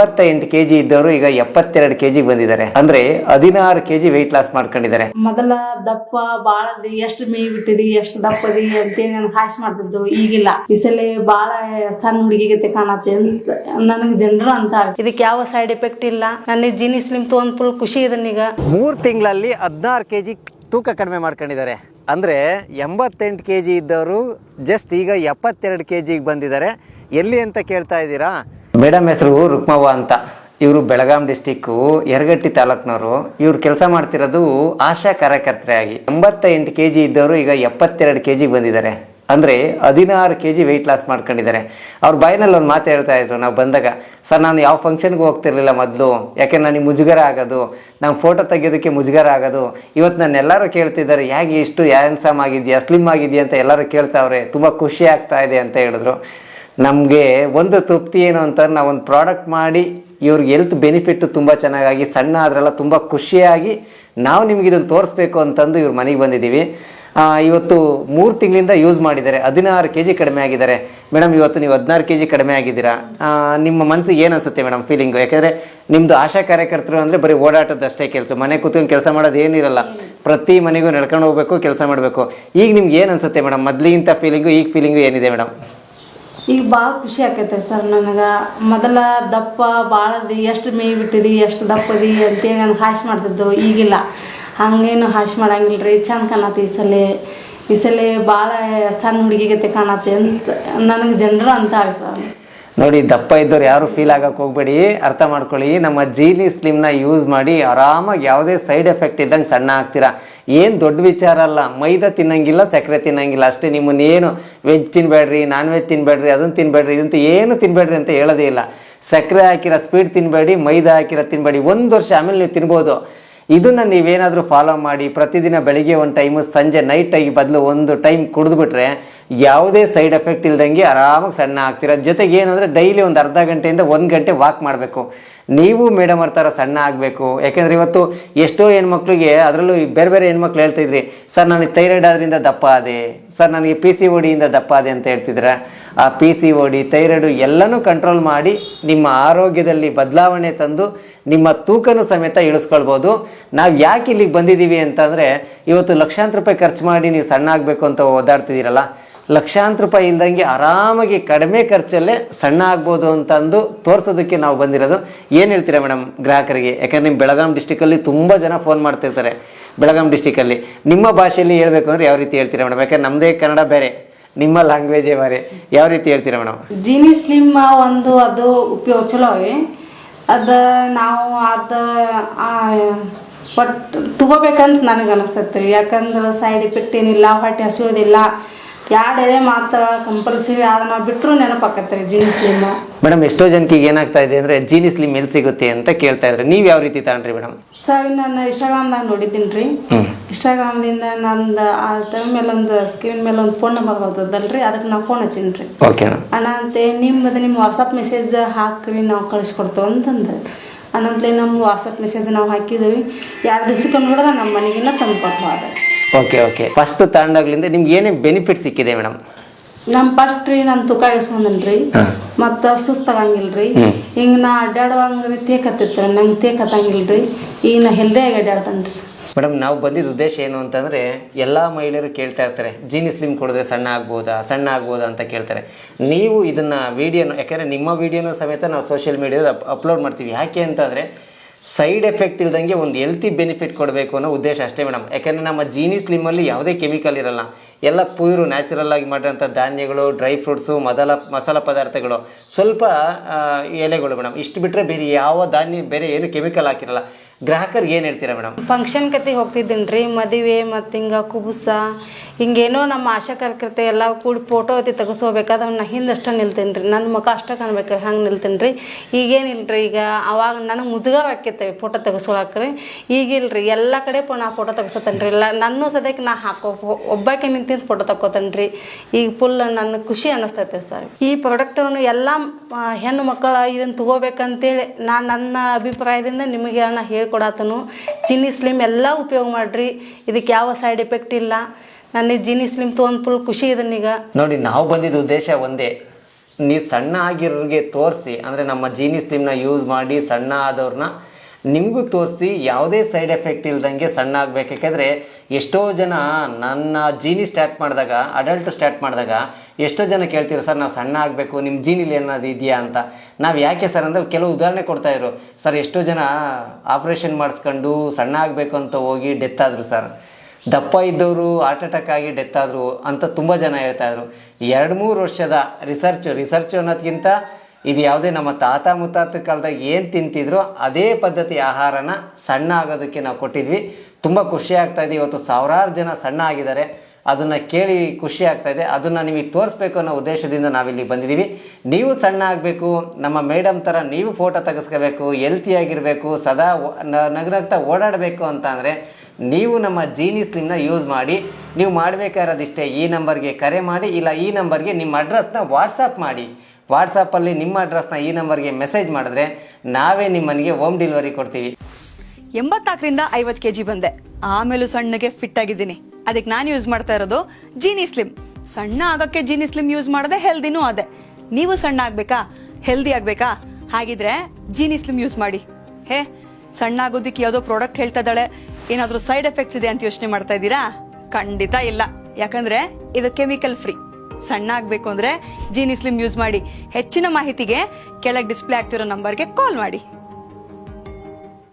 ಎಂಬತ್ತೆಂಟು ಕೆಜಿ ಇದ್ದವರು ಈಗ ಎಪ್ಪತ್ತೆರಡು ಕೆಜಿ ಬಂದಿದ್ದಾರೆ. ಅಂದ್ರೆ ಹದಿನಾರು ಕೆಜಿ ವೆಯ್ಟ್ ಲಾಸ್ ಮಾಡ್ಕೊಂಡಿದ್ದಾರೆ. ಮೊದಲ ದಪ್ಪ ಬಾಳದಿ ಎಷ್ಟು ಮೇಯ್ ಬಿಟ್ಟಿದಿ ಎಷ್ಟು ದಪ್ಪದಿ ಅಂತೇಳಿ ನನ್ಗೆ ಹಾಶ್ ಮಾಡ್ತಿದ್ದು. ಈಗಿಲ್ಲ. ಈ ಸಲ ಬಾಳ ಸಣ್ಣ ಹುಡುಗಿಗತೆ ಕಾಣತ್ತೆ ಅಂತ ನನಗೆ ಜನರು ಅಂತ ಇದಕ್ಕೆ ಯಾವ ಸೈಡ್ ಎಫೆಕ್ಟ್ ಇಲ್ಲ. ನನ್ನ ಜೀನಿ ಸ್ಲಿಮ್ ತೊಗೊಂಡ್ ಫುಲ್ ಖುಷಿ ಇದನ್ನೀಗ ಮೂರು ತಿಂಗಳಲ್ಲಿ ಹದಿನಾರು ಕೆ ಜಿ ತೂಕ ಕಡಿಮೆ ಮಾಡ್ಕೊಂಡಿದ್ದಾರೆ. ಅಂದ್ರೆ ಎಂಬತ್ತೆಂಟು ಕೆ ಜಿ ಇದ್ದವರು ಜಸ್ಟ್ ಈಗ ಎಪ್ಪತ್ತೆರಡು ಕೆ ಜಿಗೆ ಬಂದಿದ್ದಾರೆ. ಎಲ್ಲಿ ಅಂತ ಕೇಳ್ತಾ ಇದ್ದೀರಾ? ಮೇಡಮ್ ಹೆಸರು ರುಕ್ಮವ್ವ ಅಂತ. ಇವರು ಬೆಳಗಾಂ ಡಿಸ್ಟಿಕ್ಕು ಯರಗಟ್ಟಿ ತಾಲೂಕ್ನವರು. ಇವ್ರು ಕೆಲಸ ಮಾಡ್ತಿರೋದು ಆಶಾ ಕಾರ್ಯಕರ್ತರಾಗಿ ಎಂಬತ್ತೆಂಟು ಕೆ ಜಿ ಇದ್ದವರು ಈಗ ಎಪ್ಪತ್ತೆರಡು ಕೆ ಜಿಗೆ ಬಂದಿದ್ದಾರೆ. ಅಂದರೆ ಹದಿನಾರು ಕೆ ಜಿ ವೆಯ್ಟ್ ಲಾಸ್ ಮಾಡ್ಕೊಂಡಿದ್ದಾರೆ. ಅವ್ರ ಬಾಯಿನಲ್ಲಿ ಒಂದು ಮಾತು ಹೇಳ್ತಾ ಇದ್ರು ನಾವು ಬಂದಾಗ, ಸರ್, ನಾನು ಯಾವ ಫಂಕ್ಷನ್ಗೂ ಹೋಗ್ತಿರ್ಲಿಲ್ಲ ಮೊದಲು. ಯಾಕೆ ನನಗೆ ಮುಜುಗರ ಆಗೋದು. ನಮ್ಮ ಫೋಟೋ ತೆಗೆಯೋದಕ್ಕೆ ಮುಜುಗರ ಆಗೋದು. ಇವತ್ತು ನಾನು ಎಲ್ಲರೂ ಕೇಳ್ತಿದ್ದಾರೆ, ಹೇಗೆ ಇಷ್ಟು ಹ್ಯಾಂಡ್ಸಮ್ ಆಗಿದೆಯಾ ಸ್ಲಿಮ್ ಆಗಿದೆಯಾ? ಅಂತ ಎಲ್ಲರೂ ಕೇಳ್ತಾವ್ರೆ ತುಂಬ ಖುಷಿ ಆಗ್ತಾ ಇದೆ ಅಂತ ಹೇಳಿದ್ರು. ನಮಗೆ ಒಂದು ತೃಪ್ತಿ ಏನು ಅಂತಂದ್ರೆ ನಾವು ಒಂದು ಪ್ರಾಡಕ್ಟ್ ಮಾಡಿ ಇವ್ರಿಗೆ ಎಲ್ತ್ ಬೆನಿಫಿಟ್ ತುಂಬ ಚೆನ್ನಾಗಾಗಿ, ಸಣ್ಣ ಅದರೆಲ್ಲ ತುಂಬ ಖುಷಿಯಾಗಿ ನಾವು ನಿಮ್ಗೆ ಇದನ್ನು ತೋರಿಸ್ಬೇಕು ಅಂತಂದು ಇವ್ರ ಮನೆಗೆ ಬಂದಿದ್ದೀವಿ. ಇವತ್ತು ಮೂರು ತಿಂಗಳಿಂದ ಯೂಸ್ ಮಾಡಿದ್ದಾರೆ. ಹದಿನಾರು ಕೆ ಜಿ ಕಡಿಮೆ ಆಗಿದ್ದಾರೆ. ಮೇಡಮ್, ಇವತ್ತು ನೀವು ಹದಿನಾರು ಕೆ ಜಿ ಕಡಿಮೆ ಆಗಿದ್ದೀರಾ? ನಿಮ್ಮ ಮನಸ್ಸಿಗೆ ಏನು ಅನಿಸುತ್ತೆ ಮೇಡಮ್ ಫೀಲಿಂಗು ಯಾಕೆಂದರೆ ನಿಮ್ಮದು ಆಶಾ ಕಾರ್ಯಕರ್ತರು ಅಂದರೆ ಬರೀ ಓಡಾಟದಷ್ಟೇ ಕೆಲಸ. ಮನೆ ಕೂತ್ಕೊಂಡು ಕೆಲಸ ಮಾಡೋದು ಏನಿರಲ್ಲ ಪ್ರತಿ ಮನೆಗೂ ನಡ್ಕೊಂಡು ಹೋಗ್ಬೇಕು, ಕೆಲಸ ಮಾಡಬೇಕು. ಈಗ ನಿಮ್ಗೆ ಏನು ಅನಿಸುತ್ತೆ ಮೇಡಮ್? ಮೊದಲಿಗಿಂತ ಫೀಲಿಂಗು ಈಗ ಫೀಲಿಂಗು ಏನಿದೆ ಮೇಡಮ್? ಈಗ ಭಾಳ ಖುಷಿ ಆಕೈತೆ ಸರ್ ನನಗೆ. ಮೊದಲ ದಪ್ಪ ಭಾಳದಿ ಎಷ್ಟು ಮೇಯ್ ಬಿಟ್ಟಿದಿ, ಎಷ್ಟು ದಪ್ಪದಿ ಅಂತೇಳಿ ನನಗೆ ಹಾಶ್ ಮಾಡ್ತಿದ್ದು, ಈಗಿಲ್ಲ. ಹಂಗೇನು ಹಾಶ್ ಮಾಡಂಗಿಲ್ಲ ರೀ ಚಂದ ಕಾಣತ್ತೆ ಈ ಸಲ. ಈ ಸಲ ಭಾಳ ಸಣ್ಣ ಹುಡುಗಿಗತೆ ಕಾಣತ್ತೆ ಅಂತ ನನಗೆ ಜನರು ಅಂತ ಸರ್. ನೋಡಿ, ದಪ್ಪ ಇದ್ದವ್ರು ಯಾರು ಫೀಲ್ ಆಗಕ್ಕೆ ಹೋಗ್ಬೇಡಿ, ಅರ್ಥ ಮಾಡ್ಕೊಳ್ಳಿ. ನಮ್ಮ ಜೀನಿ ಸ್ಲಿಮ್ನ ಯೂಸ್ ಮಾಡಿ, ಆರಾಮಾಗಿ ಯಾವುದೇ ಸೈಡ್ ಎಫೆಕ್ಟ್ ಇದ್ದಂಗೆ ಸಣ್ಣ ಆಗ್ತೀರಾ. ಏನು ದೊಡ್ಡ ವಿಚಾರ ಅಲ್ಲ. ಮೈದಾ ತಿನ್ನಂಗಿಲ್ಲ, ಸಕ್ಕರೆ ತಿನ್ನಂಗಿಲ್ಲ. ಅಷ್ಟೇ ನಿಮ್ಮನ್ನೇನು ವೆಜ್ ತಿನ್ನಬೇಡ್ರಿ ನಾನ್ ವೆಜ್ ತಿನ್ನಬೇಡ್ರಿ ಅದನ್ನು ತಿನ್ನಬೇಡ್ರಿ ಇದಂತ ಏನು ತಿನ್ನಬೇಡ್ರಿ ಅಂತ ಹೇಳೋದೇ ಇಲ್ಲ. ಸಕ್ಕರೆ ಹಾಕಿರೋ ಸ್ವೀಟ್ ತಿನ್ನಬೇಡಿ ಮೈದಾ ಹಾಕಿರೋ ತಿನ್ನಬೇಡಿ ಒಂದು ವರ್ಷ ಆಮೇಲೆ ನೀವು ತಿನ್ಬೋದು. ಇದನ್ನು ನೀವೇನಾದರೂ ಫಾಲೋ ಮಾಡಿ, ಪ್ರತಿದಿನ ಬೆಳಿಗ್ಗೆ ಒಂದು ಟೈಮು ಸಂಜೆ ನೈಟ್ ಆಗಿ ಬದಲು ಒಂದು ಟೈಮ್ ಕುಡಿದ್ಬಿಟ್ರೆ ಯಾವುದೇ ಸೈಡ್ ಎಫೆಕ್ಟ್ ಇಲ್ದಂಗೆ ಆರಾಮಾಗಿ ಸಣ್ಣ ಆಗ್ತೀರ. ಜೊತೆಗೆ ಏನಂದರೆ ಡೈಲಿ ಒಂದು ಅರ್ಧ ಗಂಟೆಯಿಂದ ಒಂದು ಗಂಟೆ ವಾಕ್ ಮಾಡಬೇಕು. ನೀವು ಮೇಡಮ್ ಅವ್ರ ಥರ ಸಣ್ಣ ಆಗಬೇಕು. ಯಾಕೆಂದರೆ ಇವತ್ತು ಎಷ್ಟೋ ಹೆಣ್ಮಕ್ಳಿಗೆ ಅದರಲ್ಲೂ ಬೇರೆ ಬೇರೆ ಹೆಣ್ಮಕ್ಳು ಹೇಳ್ತಿದ್ರಿ ಸರ್ ನನಗೆ ಥೈರಾಯ್ಡ್ ಆದ್ರಿಂದ ದಪ್ಪ ಆದೆ. ಸರ್, ನನಗೆ ಪಿ ಸಿ ಒಡಿಯಿಂದ ದಪ್ಪ ಆದೆ ಅಂತ ಹೇಳ್ತಿದ್ರ. ಆ P C O D thyroid ಎಲ್ಲನೂ ಕಂಟ್ರೋಲ್ ಮಾಡಿ ನಿಮ್ಮ ಆರೋಗ್ಯದಲ್ಲಿ ಬದಲಾವಣೆ ತಂದು ನಿಮ್ಮ ತೂಕನೂ ಸಮೇತ ಇಳಿಸ್ಕೊಳ್ಬೋದು. ನಾವು ಯಾಕೆ ಇಲ್ಲಿಗೆ ಬಂದಿದ್ದೀವಿ ಅಂತಂದರೆ, ಇವತ್ತು ಲಕ್ಷಾಂತರ ರೂಪಾಯಿ ಖರ್ಚು ಮಾಡಿ ನೀವು ಸಣ್ಣ ಆಗಬೇಕು ಅಂತ ಓದಾಡ್ತಿದ್ದೀರಲ್ಲ. ಲಕ್ಷಾಂತರ ರೂಪಾಯಿ ಇಲ್ದಂಗೆ ಆರಾಮಾಗಿ ಕಡಿಮೆ ಖರ್ಚಲ್ಲೇ ಸಣ್ಣ ಆಗ್ಬೋದು ಅಂತಂದು ತೋರಿಸೋದಕ್ಕೆ ನಾವು ಬಂದಿರೋದು. ಏನು ಹೇಳ್ತೀರಾ ಮೇಡಮ್ ಗ್ರಾಹಕರಿಗೆ? ಯಾಕಂದ್ರೆ ನಿಮ್ಮ ಬೆಳಗಾಂ ಡಿಸ್ಟಿಕಲ್ಲಿ ತುಂಬ ಜನ ಫೋನ್ ಮಾಡ್ತಿರ್ತಾರೆ. ಬೆಳಗಾಂ ಡಿಸ್ಟಿಕಲ್ಲಿ ನಿಮ್ಮ ಭಾಷೆಯಲ್ಲಿ ಹೇಳಬೇಕು ಅಂದರೆ ಯಾವ ರೀತಿ ಹೇಳ್ತೀರಾ ಮೇಡಮ್? ಯಾಕಂದ್ರೆ ನಮ್ಮದೇ ಕನ್ನಡ ಬೇರೆ, ನಿಮ್ಮ ಲ್ಯಾಂಗ್ವೇಜೇ ಬೇರೆ. ಯಾವ ರೀತಿ ಹೇಳ್ತೀರಾ ಮೇಡಮ್? ಜೀನಿ ಸ್ಲಿಮ್ ಒಂದು ಅದು ಉಪಯೋಗ, ಚಲೋ ಅದು ನಾವು ಅದು ಒಟ್ಟು ತಗೋಬೇಕಂತ ನನಗೆ ಅನಿಸ್ತೈತೆ ಯಾಕಂದ್ರೆ ಸೈಡ್ ಎಫೆಕ್ಟ್ ಏನಿಲ್ಲ, ಹೊಟ್ಟೆ ಹಸಿಯೋದಿಲ್ಲ. ಎರಡು ಎಲೆ ಮಾತ್ರ ಕಂಪಲ್ಸರಿ ಅದನ್ನ ಬಿಟ್ಟರು ನೆನಪಾಕತ್ತೆ ರೀ ಜೀನಿ ಸ್ಲಿಮ್ ಮೇಡಮ್ ಎಷ್ಟೋ ಜನಕ್ಕೆ ಏನಾಗ್ತಾ ಇದೆ ಅಂದ್ರೆ ಜೀನಿ ಸ್ಲಿಮ್ ಎಲ್ಲಿ ಸಿಗುತ್ತೆ ಅಂತ ಕೇಳ್ತಾ ಇದ್ರೆ ನೀವು ಯಾವ ರೀತಿ ತಗೊಂಡ್ರಿ ಮೇಡಮ್? ಸರ್ ನಾನು ಇನ್ಸ್ಟಾಗ್ರಾಮ್ದಾಗ ನೋಡಿದ್ದೀನಿ ರೀ ನಿಂದ ಇನ್ಸ್ಟಾಗ್ರಾಮ್ದಿಂದ ನಂದು ಅದ್ರ ಮೇಲೆ ಒಂದು ಸ್ಕ್ರೀನ್ ಮೇಲೆ ಒಂದು ಫೋನ್ ನಂಬರ್ ಬರ್ತದಲ್ರಿ ಅದಕ್ಕೆ ನಾವು ಫೋನ್ ಹಚ್ಚೀನಿ ರೀ ಓಕೆ ಅಣ್ಣ ಅಂತೆ ನಿಮ್ಮದು ನಿಮ್ಮ ವಾಟ್ಸಪ್ ಮೆಸೇಜ್ ಹಾಕ್ರಿ ನಾವು ಕಳಿಸ್ಕೊಡ್ತೇವೆ ಅಂತಂದ್ರೆ. ಅನಂತಲೇ ನಮ್ಮ ವಾಟ್ಸಪ್ ಮೆಸೇಜ್ ನಾವು ಹಾಕಿದ್ದೀವಿ ಎರಡು ದಿವ್ಸಕ್ಕೆ ನೋಡಿದ್ರೆ ನಮ್ಮ ಮನೆಗಿನ್ನ ತಂದು ಕೊಟ್ಟು ಓಕೆ ಓಕೆ ಫಸ್ಟ್ ತಗೊಂಡಾಗ್ಲಿಂದ ನಿಮ್ಗೆ ಏನೇ ಬೆನಿಫಿಟ್ ಸಿಕ್ಕಿದೆ ಮೇಡಮ್ ನಮ್ ಫಸ್ಟ್ ರೀ ನನ್ ತುಕ ಇಸ್ಕೊಂಡನ್ರಿ ಮತ್ತ ಸುಸ್ತಾಗಂಗಿಲ್ರಿ ಹಿಂಗೆ ನಾ ಅಡ್ಡಾಡುವಂಗ ತೇಕತ್ತಿರ್ತಾರ ತೇಕತ್ತಿತ್ತು ನಂಗೆ ತೇಕತ್ತಂಗಿಲ್ರಿ. ಈಗ ನಾ ಹೆಲ್ದಿಯಾಗಿ ಆಗಿ ಅಡ್ಡಾಡ್ತಾನ್ರಿ ಮೇಡಮ್ ನಾವು ಬಂದಿದ್ದ ಉದ್ದೇಶ ಏನು ಅಂತಂದ್ರೆ ಎಲ್ಲ ಮಹಿಳೆಯರು ಕೇಳ್ತಾ ಇರ್ತಾರೆ ಜೀನಿ ಸ್ಲಿಮ್ ಕೊಡಿದ್ರೆ ಸಣ್ಣ ಆಗ್ಬೋದಾ ಸಣ್ಣ ಆಗ್ಬೋದಾ ಅಂತ ಕೇಳ್ತಾರೆ. ನೀವು ಇದನ್ನ ವಿಡಿಯೋನ ಯಾಕಂದ್ರೆ ನಿಮ್ಮ ವಿಡಿಯೋನ ಸಮೇತ ನಾವು ಸೋಷಿಯಲ್ ಮೀಡಿಯಾದ ಅಪ್ಲೋಡ್ ಮಾಡ್ತೀವಿ. ಯಾಕೆ ಅಂತಂದರೆ ಸೈಡ್ ಎಫೆಕ್ಟ್ ಇಲ್ದಂಗೆ ಒಂದು ಹೆಲ್ತಿ ಬೆನಿಫಿಟ್ ಕೊಡಬೇಕು ಅನ್ನೋ ಉದ್ದೇಶ ಅಷ್ಟೇ ಮೇಡಮ್. ಯಾಕೆಂದರೆ ನಮ್ಮ ಜೀನಿ ಸ್ಲಿಮ್ಮಲ್ಲಿ ಯಾವುದೇ ಕೆಮಿಕಲ್ ಇರಲ್ಲ. ಎಲ್ಲ ಪೂರು ನ್ಯಾಚುರಲ್ ಆಗಿ ಮಾಡಿರೋಂಥ ಧಾನ್ಯಗಳು, ಡ್ರೈ ಫ್ರೂಟ್ಸು, ಮೊದಲ, ಮಸಾಲ ಪದಾರ್ಥಗಳು. ಸ್ವಲ್ಪ ಎಲೆಗಳು ಮೇಡಮ್. ಇಷ್ಟು ಬಿಟ್ಟರೆ ಬೇರೆ ಯಾವ ಧಾನ್ಯ, ಬೇರೆ ಏನು ಕೆಮಿಕಲ್ ಹಾಕಿರಲ್ಲ. ಗ್ರಾಹಕರಿಗೆ ಏನು ಹೇಳ್ತೀರಾ ಮೇಡಮ್? ಫಂಕ್ಷನ್ ಕತೆ ಹೋಗ್ತಿದ್ದೀನಿ ರೀ, ಮದುವೆ ಮತ್ತು ಹಿಂಗೆ ಕುಬುಸ. ಹಿಂಗೇನೋ ನಮ್ಮ ಆಶಾ ಕಾರ್ಯಕರ್ತೆ ಎಲ್ಲ ಕೂಡಿ ಫೋಟೋ ಐತಿ ತೆಗೆಸ್ಕೋಬೇಕಾದ್ರೆ ನಾ ಹಿಂದಷ್ಟೇ ನಿಲ್ತೀನಿ ರೀ ನನ್ನ ಮುಖ ಅಷ್ಟೇ ಕಾಣ್ಬೇಕು, ಹಂಗೆ ನಿಲ್ತೀನಿ ರೀ. ಈಗೇನಿಲ್ಲ ರೀ ಈಗ, ಅವಾಗ ನನಗೆ ಮುಜುಗರ ಹಾಕಿರ್ತೇವೆ ಫೋಟೋ ತೆಗೆಸೋಳಕ್ಕೆ ರೀ. ಈಗಿಲ್ಲ ರೀ, ಎಲ್ಲ ಕಡೆ ನಾ ಫೋಟೋ ತೆಗೆಸೋತೇನೆ ರೀ. ಎಲ್ಲ ನನ್ನ ಸದ್ಯಕ್ಕೆ ನಾ ಹಾಕೋ ಒಬ್ಬಾಕೆ ನಿಂತಿದ್ದು ಫೋಟೋ ತಗೋತೇನೆ ರೀ. ಈಗ ಫುಲ್ ನನ್ನ ಖುಷಿ ಅನ್ನಿಸ್ತೈತೆ ಸರ್. ಈ ಪ್ರಾಡಕ್ಟನ್ನು ಎಲ್ಲ ಹೆಣ್ಣು ಮಕ್ಕಳು ಇದನ್ನು ತಗೋಬೇಕಂತೇಳಿ ನಾನು ನನ್ನ ಅಭಿಪ್ರಾಯದಿಂದ ನಿಮಗೆ ನಾ ಹೇಳ್ಕೊಡತ್ತನು ಜಿನ್ನಿ ಸ್ಲಿಮ್ ಎಲ್ಲ ಉಪಯೋಗ ಮಾಡ್ರಿ. ಇದಕ್ಕೆ ಯಾವ ಸೈಡ್ ಎಫೆಕ್ಟ್ ಇಲ್ಲ. ನನಗೆ ಜಿನ್ನಿ ಸ್ಲಿಮ್ ತೊಗೊಂಡು ಫುಲ್ ಖುಷಿ ಇದನ್ನೀಗ ನೋಡಿ, ನಾವು ಬಂದಿದ್ದ ಉದ್ದೇಶ ಒಂದೇ. ನೀವು ಸಣ್ಣ ಆಗಿರೋರಿಗೆ ತೋರಿಸಿ, ಅಂದರೆ ನಮ್ಮ ಜೀನಿ ಸ್ಲಿಮ್ನ ಯೂಸ್ ಮಾಡಿ ಸಣ್ಣ ಆದವ್ರನ್ನ ನಿಮಗೂ ತೋರಿಸಿ ಯಾವುದೇ ಸೈಡ್ ಎಫೆಕ್ಟ್ ಇಲ್ದಂಗೆ ಸಣ್ಣ ಆಗಬೇಕು ಯಾಕೆಂದರೆ ಎಷ್ಟೋ ಜನ ನನ್ನ ಜೀನಿ ಸ್ಟಾರ್ಟ್ ಮಾಡಿದಾಗ ಅಡಲ್ಟ್ ಸ್ಟಾರ್ಟ್ ಮಾಡಿದಾಗ ಎಷ್ಟೋ ಜನ ಕೇಳ್ತೀರ ಸರ್, ನಾವು ಸಣ್ಣ ಆಗಬೇಕು ನಿಮ್ಮ ಜೀನಿಲಿ ಏನಾದ್ರು ಇದೆಯಾ ಅಂತ. ನಾವು ಯಾಕೆ ಸರ್ ಅಂದರೆ ಕೆಲವು ಉದಾಹರಣೆ ಕೊಡ್ತಾಯಿದ್ರು ಸರ್, ಎಷ್ಟೋ ಜನ ಆಪ್ರೇಷನ್ ಮಾಡಿಸ್ಕೊಂಡು ಸಣ್ಣ ಆಗಬೇಕು ಅಂತ ಹೋಗಿ ಡೆತ್ ಆದರು ಸರ್. ದಪ್ಪ ಇದ್ದವರು ಹಾರ್ಟ್ ಅಟ್ಯಾಕ್ ಆಗಿ ಡೆತ್ ಆದರು ಅಂತ ತುಂಬ ಜನ ಹೇಳ್ತಾ ಇದ್ರು. ಎರಡು ಮೂರು ವರ್ಷದ ರಿಸರ್ಚ್ ರಿಸರ್ಚ್ ಅನ್ನೋದಕ್ಕಿಂತ ಇದು ಯಾವುದೇ ನಮ್ಮ ತಾತ ಮುತ್ತಾತ ಕಾಲದಾಗ ಏನು ತಿಂತಿದ್ರು, ಅದೇ ಪದ್ಧತಿ ಆಹಾರನ ಸಣ್ಣ ಆಗೋದಕ್ಕೆ ನಾವು ಕೊಟ್ಟಿದ್ವಿ. ತುಂಬ ಖುಷಿ ಆಗ್ತಾ ಇದೆ. ಇವತ್ತು ಸಾವಿರಾರು ಜನ ಸಣ್ಣ ಆಗಿದ್ದಾರೆ ಅದನ್ನು ಕೇಳಿ ಖುಷಿ ಆಗ್ತಾ ಇದೆ. ಅದನ್ನು ನಿಮಗೆ ತೋರಿಸ್ಬೇಕು ಅನ್ನೋ ಉದ್ದೇಶದಿಂದ ನಾವಿಲ್ಲಿ ಬಂದಿದ್ದೀವಿ. ನೀವು ಸಣ್ಣ ಆಗಬೇಕು ನಮ್ಮ ಮೇಡಮ್ ಥರ ನೀವು ಫೋಟೋ ತೆಗೆಸ್ಕೋಬೇಕು ಹೆಲ್ತಿಯಾಗಿರಬೇಕು ಸದಾ ನಗನಗ್ತಾ ಓಡಾಡಬೇಕು ಅಂತ ಅಂದರೆ ನೀವು ನಮ್ಮ ಜೀನಿ ಸ್ಲಿಮ್ನ ಯೂಸ್ ಮಾಡಿ, ನೀವು ಮಾಡಬೇಕಾಗಿರೋದಿಷ್ಟೇ. ಈ ನಂಬರ್ಗೆ ಕರೆ ಮಾಡಿ, ಇಲ್ಲ ಈ ನಂಬರ್ಗೆ ನಿಮ್ಮ ಅಡ್ರೆಸ್ನ ವಾಟ್ಸಪ್ ಮಾಡಿ. ವಾಟ್ಸಪ್ಪಲ್ಲಿ ನಿಮ್ಮ ಅಡ್ರೆಸ್ನ ಈ ನಂಬರ್ಗೆ ಮೆಸೇಜ್ ಮಾಡಿದ್ರೆ ನಾವೇ ನಿಮ್ಮನಿಗೆ ಹೋಮ್ ಡೆಲಿವರಿ ಕೊಡ್ತೀವಿ. ಎಂಬತ್ನಾಲ್ಕರಿಂದ ಐವತ್ತು ಕೆ ಜಿ ಬಂದೆ. ಆಮೇಲೂ ಸಣ್ಣಗೆ ಫಿಟ್ ಆಗಿದ್ದೀನಿ. ಅದಕ್ಕೆ ನಾನು ಯೂಸ್ ಮಾಡ್ತಾ ಇರೋದು ಜೀನಿ ಸ್ಲಿಮ್ ಸಣ್ಣ ಆಗೋಕ್ಕೆ ಜೀನಿ ಸ್ಲಿಮ್ ಯೂಸ್ ಮಾಡಿದೆ ಹೆಲ್ದಿನೂ ಅದೇ. ನೀವು ಸಣ್ಣ ಆಗಬೇಕಾ? ಹೆಲ್ದಿ ಆಗಬೇಕಾ? ಹಾಗಿದ್ರೆ ಜೀನಿ ಸ್ಲಿಮ್ ಯೂಸ್ ಮಾಡಿ. ಹೇ, ಸಣ್ಣ ಆಗೋದಿಕ್ಕೆ ಯಾವುದೋ ಪ್ರಾಡಕ್ಟ್ ಹೇಳ್ತಾ ಇದ್ದಾಳೆ. ಏನಾದರೂ ಸೈಡ್ ಎಫೆಕ್ಟ್ಸ್ ಇದೆ ಅಂತ ಯೋಚನೆ ಮಾಡ್ತಾ ಇದ್ದೀರಾ? ಖಂಡಿತ ಇಲ್ಲ. ಯಾಕಂದ್ರೆ ಇದು ಕೆಮಿಕಲ್ ಫ್ರೀ ಸಣ್ಣ ಆಗ್ಬೇಕು ಅಂದ್ರೆ ಜೀನಿ ಸ್ಲಿಮ್ ಯೂಸ್ ಮಾಡಿ ಹೆಚ್ಚಿನ ಮಾಹಿತಿಗೆ ಕೆಳಗೆ ಡಿಸ್ಪ್ಲೇ ಆಗ್ತಿರೋ ನಂಬರ್ಗೆ ಕಾಲ್ ಮಾಡಿ.